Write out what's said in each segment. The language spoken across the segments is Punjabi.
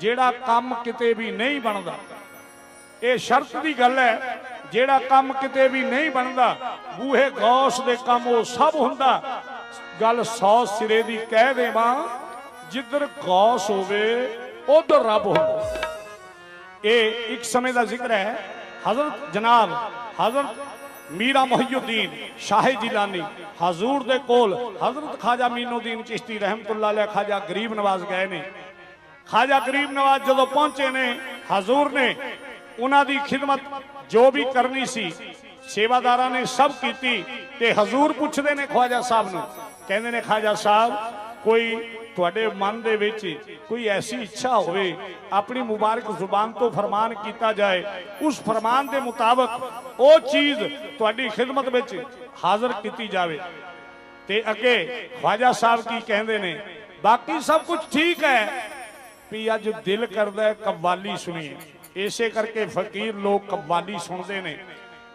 ਜਿਹੜਾ ਕੰਮ ਕਿਤੇ ਵੀ ਨਹੀਂ ਬਣਦਾ। ਇਹ ਸ਼ਰਤ ਦੀ ਗੱਲ ਹੈ, ਜਿਹੜਾ ਕੰਮ ਕਿਤੇ ਵੀ ਨਹੀਂ ਬਣਦਾ, ਬੂਹੇ ਗੌਸ ਦੇ ਕੰਮ ਉਹ ਸਭ ਹੁੰਦਾ। ਗੱਲ ਸੌ ਸਿਰੇ ਦੀ ਕਹਿ ਦੇਵਾਂ, ਜਿੱਧਰ ਗੌਸ ਹੋਵੇ, ਉਧਰ ਰੱਬ ਹੋਵੇ। ਇਹ ਇੱਕ ਸਮੇਂ ਦਾ ਜ਼ਿਕਰ ਹੈ। ਹਜ਼ਰਤ ਜਨਾਬ, ਹਜ਼ਰਤ ਮੀਰਾ ਮੁਹੀਉਦੀਨ ਸ਼ਾਹ ਜਿਲਾਨੀ, ਹਜ਼ੂਰ ਦੇ ਕੋਲ ਹਜ਼ਰਤ ਖਾਜਾ ਮੀਨੁਦੀਨ ਚਿਸ਼ਤੀ ਰਹਿਮਤੁਲਲਾਹ ਅਲੈਹ ਖਾਜਾ ਗਰੀਬ ਨਵਾਜ਼ ਗਏ ਨੇ। ਖਾਜਾ ਗਰੀਬ ਨਵਾਜ਼ ਜਦੋਂ ਪਹੁੰਚੇ ਨੇ, ਹਜ਼ੂਰ ਨੇ, ਉਹਨਾਂ ਦੀ ਖਿਦਮਤ ਜੋ ਵੀ ਕਰਨੀ ਸੀ, ਸੇਵਾਦਾਰਾਂ ਨੇ ਸਭ ਕੀਤੀ ਤੇ ਹਜ਼ੂਰ ਪੁੱਛਦੇ ਨੇ ਖਵਾਜਾ ਸਾਹਿਬ ਨੂੰ, ਕਹਿੰਦੇ ਨੇ ਖਾਜਾ ਸਾਹਿਬ, ਕੋਈ ਤੁਹਾਡੇ ਮਨ ਦੇ ਵਿੱਚ ਕੋਈ ਐਸੀ ਇੱਛਾ ਹੋਵੇ, ਆਪਣੀ ਮੁਬਾਰਕ ਜ਼ੁਬਾਨ ਤੋਂ ਫਰਮਾਨ ਕੀਤਾ ਜਾਏ, ਉਸ ਫਰਮਾਨ ਦੇ ਮੁਤਾਬਕ ਉਹ ਚੀਜ਼ ਤੁਹਾਡੀ ਖਿਦਮਤ ਵਿੱਚ ਹਾਜ਼ਰ ਕੀਤੀ ਜਾਵੇ। ਤੇ ਅੱਗੇ ਖਵਾਜਾ ਸਾਹਿਬ ਕੀ ਕਹਿੰਦੇ ਨੇ, ਬਾਕੀ ਸਭ ਕੁਝ ਠੀਕ ਹੈ ਵੀ ਅੱਜ ਦਿਲ ਕਰਦਾ ਕਵਾਲੀ ਸੁਣੀਏ। ਇਸੇ ਕਰਕੇ ਫਕੀਰ ਲੋਕ ਕਵਾਲੀ ਸੁਣਦੇ ਨੇ।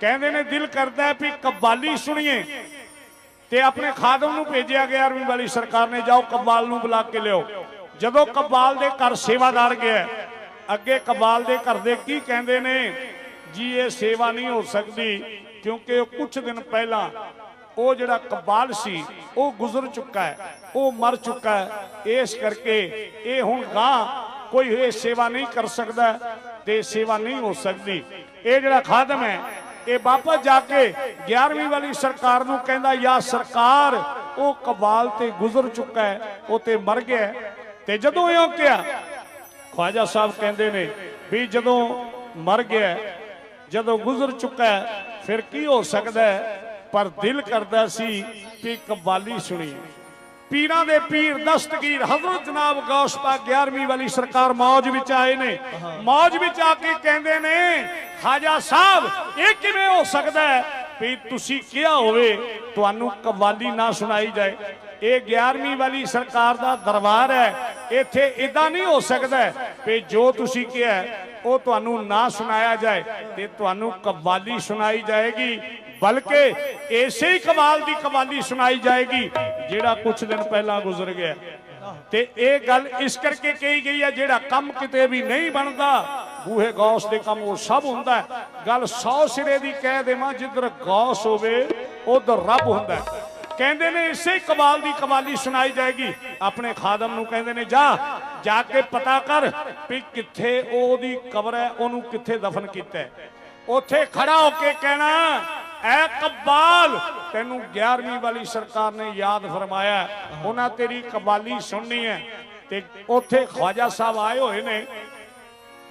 ਕਹਿੰਦੇ ਨੇ ਦਿਲ ਕਰਦਾ ਵੀ ਕਵਾਲੀ ਸੁਣੀਏ। ਤੇ ਆਪਣੇ ਖਾਦਮ ਨੂੰ ਭੇਜਿਆ ਗਿਆ ਅਰਵੀ ਵਾਲੀ ਸਰਕਾਰ ਨੇ, ਜਾਓ ਕਬਾਲ ਨੂੰ ਬੁਲਾ ਕੇ ਲਿਓ ਜਦੋਂ ਕਬਾਲ ਦੇ ਘਰ ਸੇਵਾਦਾਰ ਗਿਆ, ਅੱਗੇ ਕਬਾਲ ਦੇ ਘਰ ਦੇ ਕੀ ਕਹਿੰਦੇ ਨੇ? ਜੀ, ਇਹ ਸੇਵਾ ਨਹੀਂ ਹੋ ਸਕਦੀ, ਕਿਉਂਕਿ ਉਹ ਕੁਝ ਦਿਨ ਪਹਿਲਾਂ ਉਹ ਜਿਹੜਾ ਕਬਾਲ ਸੀ, ਉਹ ਗੁਜ਼ਰ ਚੁੱਕਾ ਹੈ, ਉਹ ਮਰ ਚੁੱਕਾ ਹੈ। ਇਸ ਕਰਕੇ ਇਹ ਹੁਣ ਗਾਂ ਕੋਈ ਇਹ ਸੇਵਾ ਨਹੀਂ ਕਰ ਸਕਦਾ ਤੇ ਸੇਵਾ ਨਹੀਂ ਹੋ ਸਕਦੀ। ਇਹ ਜਿਹੜਾ ਖਾਦਮ ਹੈ, ਇਹ ਵਾਪਸ ਜਾ ਕੇ 11ਵੀਂ ਵਾਲੀ ਸਰਕਾਰ ਨੂੰ ਕਹਿੰਦਾ, ਯਾ ਸਰਕਾਰ, ਉਹ ਕਬਾਲ ਤੇ ਗੁਜ਼ਰ ਚੁੱਕਾ ਹੈ, ਉਹ ਤੇ ਮਰ ਗਿਆ ਤੇ ਜਦੋਂ ਇਉਂ ਕਿਹਾ, ਖਵਾਜਾ ਸਾਹਿਬ ਕਹਿੰਦੇ ਨੇ ਵੀ ਜਦੋਂ ਮਰ ਗਿਆ ਜਦੋਂ ਗੁਜ਼ਰ ਚੁੱਕਾ ਫਿਰ ਕੀ ਹੋ ਸਕਦਾ ਪਰ ਦਿਲ ਕਰਦਾ ਸੀ ਕਿ ਕਬਾਲੀ ਸੁਣੀ। ਪੀਰਾਂ ਦੇ ਪੀਰ ਦਸਤਗੀਰ, ਹਜ਼ਰਤ ਜਨਾਬ ਗੌਸ ਪਾਕ 11ਵੀਂ ਵਾਲੀ ਸਰਕਾਰ ਮੌਜ ਵਿੱਚ ਆਏ ਨੇ। ਮੌਜ ਵਿੱਚ ਆ ਕੇ ਕਹਿੰਦੇ ਨੇ, ਖਾਜਾ ਸਾਹਿਬ, ਇਹ ਕਿਵੇਂ ਹੋ ਸਕਦਾ ਹੈ? ਵੀ ਤੁਸੀਂ ਕਿਹਾ ਹੋਵੇ, ਤੁਹਾਨੂੰ ਕਵਾਲੀ ਨਾ ਸੁਣਾਈ ਜਾਏ। ਇਹ 11ਵੀਂ ਵਾਲੀ ਸਰਕਾਰ ਦਾ ਦਰਬਾਰ ਹੈ। ਇੱਥੇ ਇਦਾਂ ਨਹੀਂ ਹੋ ਸਕਦਾ ਵੀ ਜੋ ਤੁਸੀਂ ਕਿਹਾ, ਉਹ ਤੁਹਾਨੂੰ ਨਾ ਸੁਣਾਇਆ ਜਾਏ ਤੇ ਤੁਹਾਨੂੰ ਕਵਾਲੀ ਸੁਣਾਈ ਜਾਏਗੀ। ਬਲਕਿ ਇਸੇ ਹੀ ਕਮਾਲ ਦੀ ਕਮਾਲੀ ਸੁਣਾਈ ਜਾਏਗੀ, ਜਿਹੜਾ ਕੁਝ ਦਿਨ ਪਹਿਲਾਂ ਗੁਜ਼ਰ ਗਿਆ। ਤੇ ਇਹ ਗੱਲ ਇਸ ਕਰਕੇ ਕਹੀ ਗਈ ਹੈ, ਜਿਹੜਾ ਕੰਮ ਕਿਤੇ ਵੀ ਨਹੀਂ ਬਣਦਾ, ਬੂਹੇ ਗੌਸ ਦੇ ਕੰਮ ਉਹ ਸਭ ਹੁੰਦਾ ਗੱਲ 100 ਸਿਰੇ ਦੀ ਕਹਿ ਦੇਵਾਂ, ਜਿੱਧਰ ਗੌਸ ਹੋਵੇ, ਉਧਰ ਰੱਬ ਹੁੰਦਾ ਕਹਿੰਦੇ ਨੇ ਇਸੇ ਕਮਾਲ ਦੀ ਕਮਾਲੀ ਸੁਣਾਈ ਜਾਏਗੀ। ਆਪਣੇ ਖਾਦਮ ਨੂੰ ਕਹਿੰਦੇ ਨੇ, ਜਾ ਜਾ ਕੇ ਪਤਾ ਕਰ ਵੀ ਕਿੱਥੇ ਉਹਦੀ ਕਬਰ ਹੈ, ਉਹਨੂੰ ਕਿੱਥੇ ਦਫਨ ਕੀਤਾ ਹੈ? ਉੱਥੇ ਖੜਾ ਹੋ ਕੇ ਕਹਿਣਾ ਐ ਕਬਾਲ, ਤੈਨੂੰ 11ਵੀਂ ਵਾਲੀ ਸਰਕਾਰ ਨੇ ਯਾਦ ਫਰਮਾਇਆ ਉਹਨਾਂ ਤੇਰੀ ਕਬਾਲੀ ਸੁਣਨੀ ਹੈ ਤੇ ਉੱਥੇ ਖਵਾਜਾ ਸਾਹਿਬ ਆਏ ਹੋਏ ਨੇ,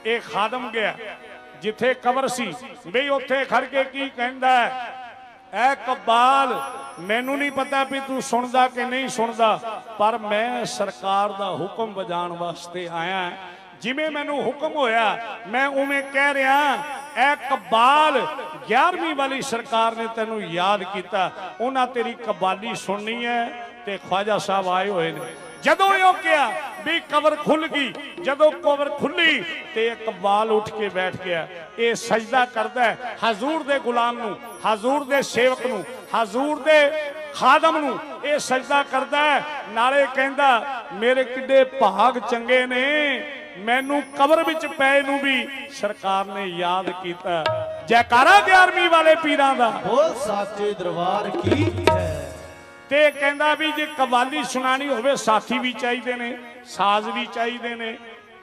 ਇਹ ਖਾਦਮ ਗਿਆ, ਜਿੱਥੇ ਕਬਰ ਸੀ, ਬਈ ਉੱਥੇ ਖੜ ਕੇ ਕੀ ਕਹਿੰਦਾ ਹੈ? ਐ ਕਬਾਲ, ਮੈਨੂੰ ਨਹੀਂ ਪਤਾ ਵੀ ਤੂੰ ਸੁਣਦਾ ਕਿ ਨਹੀਂ ਸੁਣਦਾ, ਪਰ ਮੈਂ ਸਰਕਾਰ ਦਾ ਹੁਕਮ ਵਜਾਉਣ ਵਾਸਤੇ ਆਇਆ, ਜਿਵੇਂ ਮੈਨੂੰ ਹੁਕਮ ਹੋਇਆ, ਮੈਂ ਉਵੇਂ ਕਹਿ ਰਿਹਾ ਐ ਕਬਾਲ 11ਵੀਂ ਵਾਲੀ ਸਰਕਾਰ ਨੇ ਤੈਨੂੰ ਯਾਦ ਕੀਤਾ। ਉਹਨਾਂ ਤੇਰੀ ਕਬਾਲੀ ਸੁਣਨੀ ਹੈ ਤੇ ਖਵਾਜਾ ਸਾਹਿਬ ਆਏ ਹੋਏ ਨੇ। ਜਦੋਂ ਇਹ ਕਿਹਾ ਵੀ ਕਬਰ ਖੁੱਲ ਗਈ, ਜਦੋਂ ਕਬਰ ਖੁੱਲੀ ਤੇ ਇਕਬਾਲ ਉੱਠ ਕੇ ਬੈਠ ਗਿਆ। ਇਹ ਸਜਦਾ ਕਰਦਾ ਹੈ। ਹਜ਼ੂਰ ਦੇ ਗੁਲਾਮ ਨੂੰ, ਹਜ਼ੂਰ ਦੇ ਸੇਵਕ ਨੂੰ, ਹਜ਼ੂਰ ਦੇ ਖਾਦਮ ਨੂੰ ਇਹ ਸਜਦਾ ਕਰਦਾ ਹੈ। ਨਾਲੇ ਕਹਿੰਦਾ, ਮੇਰੇ ਕਿੱਡੇ ਭਾਗ ਚੰਗੇ ਨੇ। ਮੈਨੂੰ ਕਬਰ ਵਿੱਚ ਪਏ ਨੂੰ ਵੀ ਸਰਕਾਰ ਨੇ ਯਾਦ ਕੀਤਾ। ਜੈਕਾਰਾ 11ਵੀਂ ਵਾਲੇ ਪੀਰਾਂ ਦਾ। ਬੋਲ ਸਾਚੇ ਦਰਬਾਰ ਕੀ ਹੈ? ਤੇ ਕਹਿੰਦਾ ਵੀ ਜੇ ਕਵਾਲੀ ਸੁਣਾਣੀ ਹੋਵੇ ਸਾਥੀ ਵੀ ਚਾਹੀਦੇ ਨੇ ਸਾਜ਼ ਵੀ ਚਾਹੀਦੇ ਨੇ।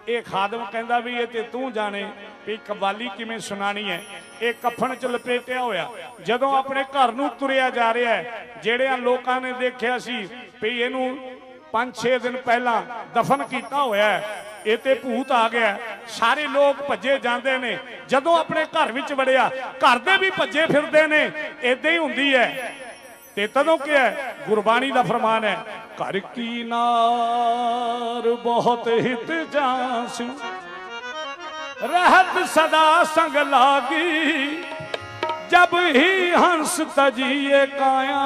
ਇਹ ਖਾਦਮ ਕਹਿੰਦਾ ਵੀ ਇਹ ਤੇ ਤੂੰ ਜਾਣੇ ਵੀ ਕਵਾਲੀ ਕਿਵੇਂ ਸੁਣਾਣੀ ਹੈ। ਇਹ ਕਫਨ ਚ ਲਪੇਟਿਆ ਹੋਇਆ। ਜਦੋਂ ਆਪਣੇ ਘਰ ਨੂੰ ਤੁਰਿਆ ਜਾ ਰਿਹਾ ਹੈ ਜਿਹੜਿਆਂ ਲੋਕਾਂ ਨੇ ਦੇਖਿਆ ਸੀ ਵੀ ਇਹਨੂੰ 5-6 ਦਿਨ ਪਹਿਲਾਂ ਦਫਨ ਕੀਤਾ ਹੋਇਆ ਹੈ ਇਹ ਤੇ ਭੂਤ ਆ ਗਿਆ। ਸਾਰੇ ਲੋਕ ਭੱਜੇ ਜਾਂਦੇ ਨੇ। ਜਦੋਂ ਆਪਣੇ ਘਰ ਵਿੱਚ ਵੜਿਆ, ਘਰ ਦੇ ਵੀ ਭੱਜੇ ਫਿਰਦੇ ਨੇ। ਇਦਾਂ ਹੀ ਹੁੰਦੀ ਹੈ। ਤੇ ਤਦੋਂ ਕੀ ਗੁਰਬਾਣੀ ਦਾ ਫਰਮਾਨ ਹੈ, ਘਰ ਕੀ ਨਾਰ ਬਹੁਤ ਹਿਤ ਜਾਂਸ, ਰਹਿਤ ਸਦਾ ਸੰਗ ਲਾਗੀ। ਜਬ ਹੀ ਹੰਸ ਤਜੀਏ ਕਾਇਆ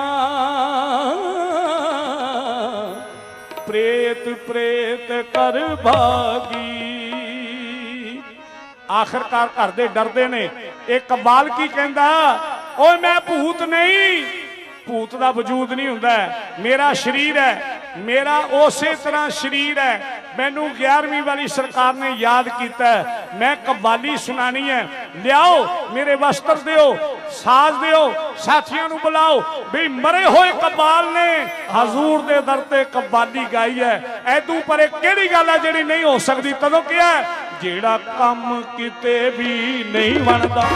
ਪ੍ਰੇਤ ਪ੍ਰੇਤ ਕਰ ਭਾਗੀ ਆਖਰਕਾਰ ਘਰ ਦੇ ਡਰਦੇ ਨੇ। ਇਹ ਕਬਾਲ ਕੀ ਕਹਿੰਦਾ? ਓਏ, ਮੈਂ ਭੂਤ ਨਹੀਂ। ਭੂਤ ਦਾ ਵਜੂਦ ਨਹੀਂ ਹੁੰਦਾ। ਮੇਰਾ ਸਰੀਰ ਹੈ। ਮੇਰਾ ਉਸੇ ਤਰ੍ਹਾਂ ਸਰੀਰ ਹੈ। ਮੈਨੂੰ 11ਵੀਂ ਵਾਲੀ ਸਰਕਾਰ ਨੇ ਯਾਦ ਕੀਤਾ ਮੈਂ ਕਵਾਲੀ ਸੁਣਾਣੀ ਹੈ। ਲਿਆਓ, ਮੇਰੇ ਵਸਤਰ ਦਿਓ, ਸਾਜ਼ ਦਿਓ, ਸਾਥੀਆਂ ਨੂੰ ਬੁਲਾਓ। ਵੀ ਮਰੇ ਹੋਏ ਕਬਾਲ ਨੇ, ਹਜ਼ੂਰ ਦੇ ਦਰ ਤੇ ਕਵਾਲੀ ਗਾਈ ਹੈ। ਐਦੂ ਪਰੇ ਕਿਹੜੀ ਗੱਲ ਹੈ ਜਿਹੜੀ ਨਹੀਂ ਹੋ ਸਕਦੀ? ਤਦੋਂ ਕਿਹਾ ਜਿਹੜਾ ਕੰਮ ਕਿਤੇ ਵੀ ਨਹੀਂ ਬਣਦਾ,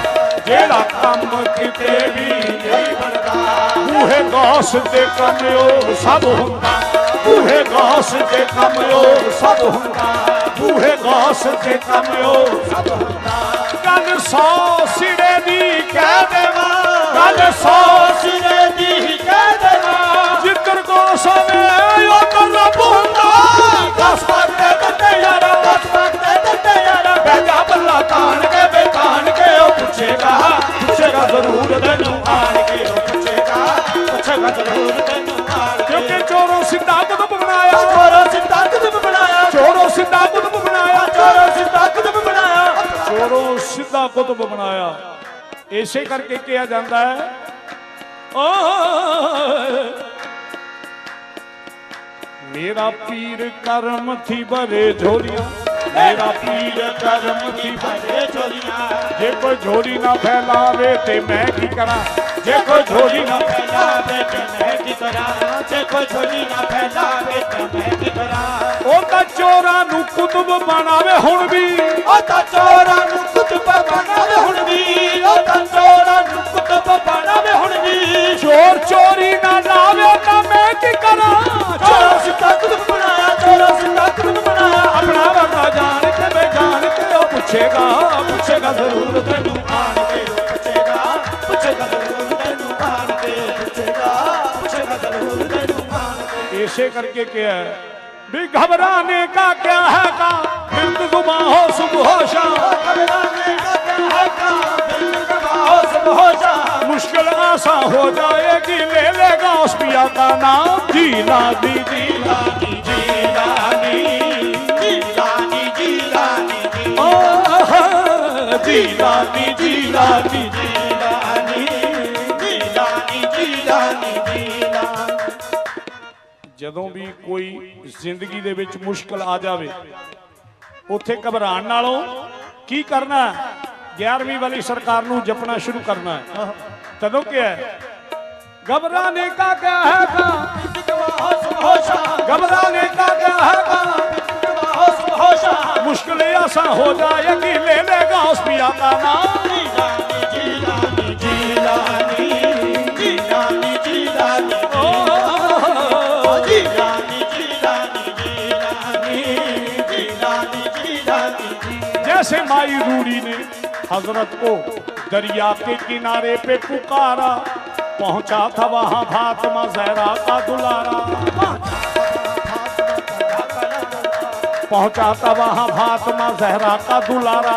ਜਿਹੜਾ ਕੰਮ ਕਿਤੇ ਵੀ ਨਹੀਂ ਬਣਦਾ, ਬੂਹੇ ਗੌਸ ਦੇ ਕੰਮ ਸਭ ਹੁੰਦਾ। ਬੂਹੇ ਗਾਸ ਦੇ ਕੰਮ ਉਹ ਸਭ ਹੁੰਦਾ। ਬੂਹੇ ਗੌਸ ਦੇ ਕੰਮ ਸਭ ਹੁੰਦਾ। ਗੱਲ ਸੌ ਸਿਰੇ ਦੀ ਕਹਿ ਦੇਵਾਂ। ਗੱਲ ਸੌ ਸਿਰੇ ਦੀ ਕਹਿ ਦੇਵਾਂ। ਜਿੱਧਰ ਗੌਸ ਆਵੇ ਉਧਰ ਰੱਬ ਹੁੰਦਾ। ਕੁਤਬ ਬਣਾਇਆ। ਇਸੇ ਕਰਕੇ ਕਿਹਾ ਜਾਂਦਾ ਹੈ। ਓ ਮੇਰਾ ਪੀਰ ਕਰਮ ਥੀ ਭਰੇ ਝੋਲੀਆਂ। ਮੇਰਾ ਪੀਰ ਕਰਮ ਭਰੇ ਭਰੇ ਝੋਲੀਆਂ। ਜੇ ਕੋਈ ਝੋਲੀ ਨਾ ਫੈਲਾਵੇ ਤੇ ਮੈਂ ਕੀ ਕਰਾਂ? ਜੇ ਕੋਈ ਝੋਲੀ ਨਾ ਫੈਲਾਵੇ ਤੇ ਮੈਂ ਕੀ ਕਰਾਂ? ਜੇ ਕੋਈ ਝੋਲੀ ਨਾ ਫੈਲਾਵੇ ਤੇ ਮੈਂ ਕੀ ਕਰਾਂ? ਉਹ ਤਾਂ ਚੋਰਾਂ ਨੂੰ ਕੁਤਬ ਬਣਾਵੇ ਹੁਣ ਵੀ। ਉਹ ਤਾਂ ਚੋਰਾਂ ਨੂੰ ਕੁਤਬ ਬਣਾਵੇ ਹੁਣ ਵੀ। ਉਹ ਤਾਂ ਚੋਰਾਂ ਨੂੰ ਕੁਤਬ ਬਣਾਵੇ ਹੁਣ ਵੀ। ਚੋਰ ਚੋਰੀ ਨਾ ਲਾਵੇ करके किया है भी घबराने का क्या है का बिंद गुमा हो सुबह शाह मुश्किल आसा हो जाएगी ले लेगा उस पिया का नाम जीला दी जीला दी जीला दी जीला दी जीला दी जीला दी जीला दी ਜਦੋਂ ਵੀ ਕੋਈ ਜ਼ਿੰਦਗੀ ਦੇ ਵਿੱਚ ਮੁਸ਼ਕਲ ਆ ਜਾਵੇ, ਉੱਥੇ ਘਬਰਾਣ ਨਾਲੋਂ ਕੀ ਕਰਨਾ 11ਵੀਂ ਵਾਲੀ ਸਰਕਾਰ ਨੂੰ ਜਪਣਾ ਸ਼ੁਰੂ ਕਰਨਾ ਹੈ। ਤਦੋਂ ਕਿ ਹੈ? ਘਬਰਾਨੇ ਕਾ ਕਿਆ ਹੈ ਕਾ ਘਬਰਾਨੇ ਕਾ ਕਿਆ ਹੈ ਕਾ ਮੁਸ਼ਕਲ ਆਸਾਂ ਹੋ ਜਾਏ ਕਿ ਲੈ ਲੇਗਾ ਉਸ ਪਿਆ ਦਾ ਨਾਮ जैसे माई रूड़ी ने हज़रत को दरिया के किनारे पे पुकारा। पहुँचा था वहाँ फातिमा जहरा का दुलारा। पहुँचा था वहाँ फातिमा जहरा का दुलारा।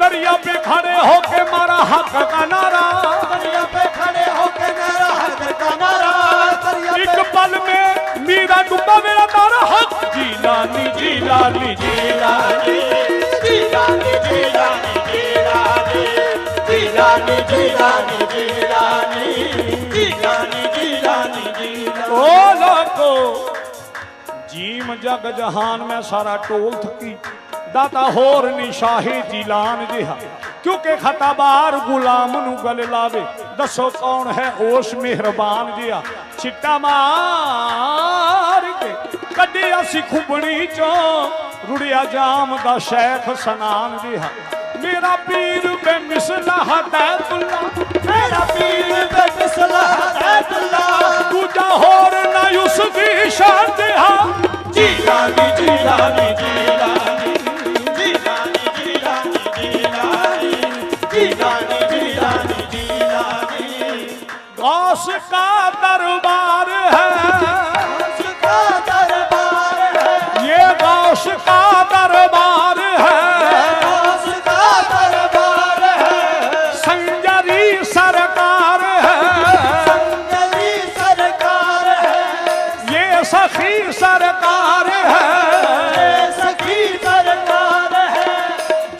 दरिया पे खड़े होके मारा हक का नारा। दरिया पे खड़े होके नारा हक का नारा। एक पल में ਮੇਰਾ ਡੁੱਬਾ ਮੇਰਾ ਤਾਰਾ। ਹੱਥ ਜੀ ਲਾਲੀ ਜੀ ਲਾਲੀ ਜੀ ਲਾਲੀ ਜੀ ਲਾਲੀ ਜੀ ਲਾਲੀ ਜੀ ਲਾਲੀ ਜੀ ਲਾਲੀ ਜੀ ਲਾਲੀ ਜੀ ਲਾਲੀ ਜੀ ਲਾਲੀ ਜੀ ਲਾਲੀ ਜੀ ਓ ਲੋਕੋ, ਜੀਮ ਜਗ ਜਹਾਨ ਮੈਂ ਸਾਰਾ ਟੋਲ ਥੱਕੀ। ਦਾਤਾ ਹੋਰ ਨਹੀਂ ਸ਼ਾਹੀ ਜਿਲਾਨ ਜਿਹਾ। ਕਿਉਂਕਿ ਖਤਾਬਾਰ ਗੁਲਾਮ ਨੂੰ ਗਲ ਲਾਵੇ, ਦੱਸੋ ਕੌਣ ਹੈ ਉਸ ਮਿਹਰਬਾਨ ਜਿਆ ਛਿੱਟਾ ਮਾਰ ਕੇ ਕੱਢਿਆ ਸੀ ਖੁਬਣੀ ਚੋਂ, ਰੁੜਿਆ ਜਾਮ ਦਾ ਸ਼ੇਖ ਸਨਾਨ ਜਿਹਾ। ਮੇਰਾ ਪੀਰ ਬੇ ਮਿਸਲਾ ਹਦਾਇਤੁੱਲਾ ਮੇਰਾ ਪੀਰ ਬੇ ਮਿਸਲਾ ਹਦਾਇਤੁੱਲਾ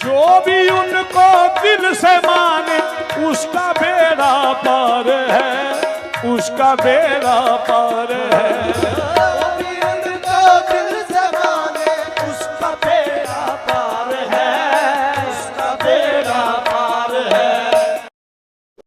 जो भी उनको दिल से माने उसका बेड़ा पार है उसका बेड़ा पार है